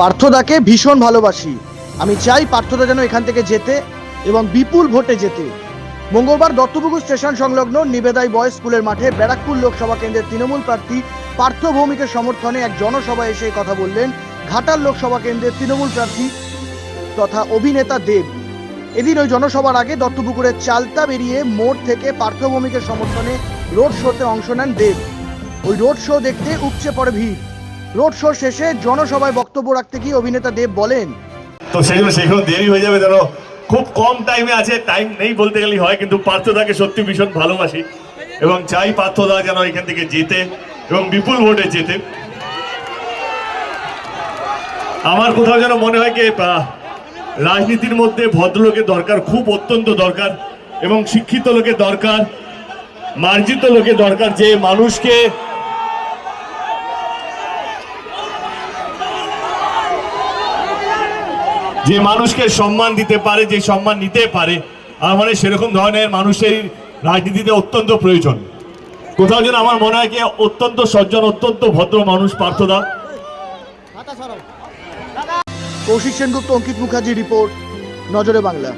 পার্থদাকে ভীষণ ভালোবাসি। আমি চাই পার্থদা যেন এখান থেকে যেতে এবং বিপুল ভোটে যেতে। মঙ্গলবার দত্তপুকুর স্টেশন সংলগ্ন নিবেদাই বয়েজ স্কুলের মাঠে ব্যারাকপুর লোকসভা কেন্দ্রের তৃণমূল প্রার্থী পার্থ ভৌমিকের সমর্থনে এক জনসভায় এসে কথা বললেন ঘাটাল লোকসভা কেন্দ্রের তৃণমূল প্রার্থী তথা অভিনেতা দেব। এদিন ওই জনসভার আগে দত্তপুকুরের চালতা বেরিয়ে মোড় থেকে পার্থ ভৌমিকের সমর্থনে রোড শোতে অংশ নেন দেব। ওই রোড শো দেখতে উপচে পড়ে ভিড়। রোড শো শেষে জনসভায় বক্তব্য রাখতে গিয়ে অভিনেতা দেব বলেন, তো জন্য সেগুলো দেরি হয়ে যাবে যেন খুব কম টাইমে আছে টাইম নেই বলতে গেলেই হয়, কিন্তু পার্থদাকে সত্যি ভীষণ ভালোবাসি এবং চাই পার্থদা যেন এখান থেকে যেতে এবং বিপুল ভোটে যেতে আমার কোথাও যেন মনে হয় কি রাজনীতির মধ্যে ভদ্রলোকের দরকার, খুব অত্যন্ত দরকার এবং শিক্ষিত লোকের দরকার, মার্জিত লোকের দরকার, যে মানুষকে যে মানুষকে সম্মান দিতে পারে, যে সম্মান নিতে পারে আমার মনে সেরকম ধরনের মানুষের রাজনীতিতে অত্যন্ত প্রয়োজন। কোথাও যেন আমার মনে হয় কি, অত্যন্ত সজ্জন, অত্যন্ত ভদ্র মানুষ, পার্থদা। কৌশিক সেনগুপ্ত, অঙ্কিত মুখার্জি রিপোর্ট, নজরে বাংলা।